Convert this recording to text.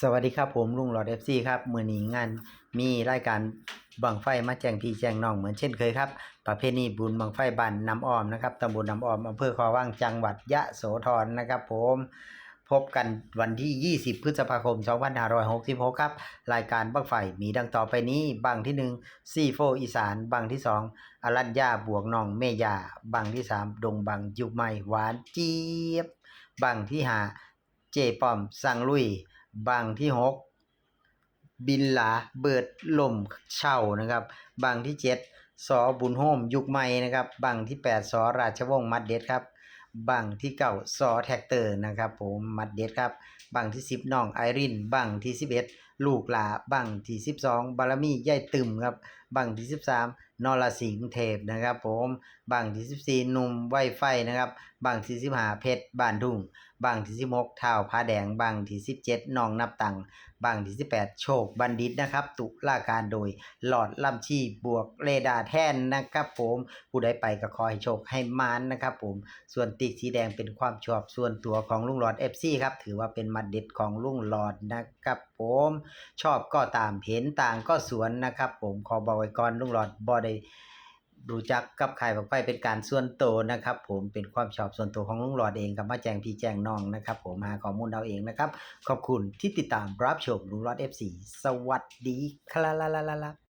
สวัสดีครับผมลุงหลอดเอฟซีครับมือนี้งานมีรายการบังไฟมาแจ้งพี่แจ้งน้องเหมือนเช่นเคยครับ ประเพณีบุญบังไฟบันน้ำอ้อมนะครับตำบลน้ำอ้อมอำเภอคอว่างจังหวัดยะโสธรนะครับ ผมพบกันวันที่ 20 พฤษภาคม 2566 ครับ รายการบังไฟมีดังต่อไปนี้บังที่ 1 ซีโฟอีสาน บังที่ 2 อรัญญาบวกน้องเมยาบังที่ 3 ดงบังยุคใหม่หวานเจี๊ยบ บังที่ห้าเจป้อมสังลุย บางที่หกบินหลาเบิดลมเช่านะครับ บางที่เจ็ดสอบุญโฮมยุคใหม่นะครับ บางที่แปดสอราชวงศ์มัดเด็ดครับบางที่เก้าสอแท็กเตอร์นะครับผมมัดเด็ดครับบางที่สิบน้องไอรินบางที่สิบเอ็ดลูกหลาบางที่สิบสองบารมีย่ายตึมครับบางที่สิบสาม นรสิงห์เทพนะครับ ผมบางที่สิบสี่นุ่มไวไฟนะครับบางที่สิบห้าเพชรบ้านทุ่งบางที่สิบหกท้าผ้าแดงบางที่สิบเจ็ดน้องนับตังบางที่สิบแปดโชคบัณฑิตนะครับ ตุลาการโดยหลอดลำชีบวกเรดาร์แท่นนะครับ ผมผู้ใดไปก็ขอให้โชคให้มานนะครับ ผมส่วนติกสีแดงเป็นความชอบส่วนตัวของลุงหลอด FC ครับถือว่าเป็นมัดเด็ดของลุงหลอดนะครับผมชอบก็ตามเห็นต่างก็สวนนะครับ ผมขอบอกไว้ก่อนลุงหลอดบ่ได้รู้จักกับใครบอกไฟเป็นการส่วนตัวนะครับ ผมเป็นความชอบส่วนตัวของลุงหลอดเองกับมาแจงพี่แจงน้องนะครับ ผมมาข้อมูลเราเองนะครับ ขอบคุณที่ติดตามรับชมลุงหลอด FC สวัสดีครับ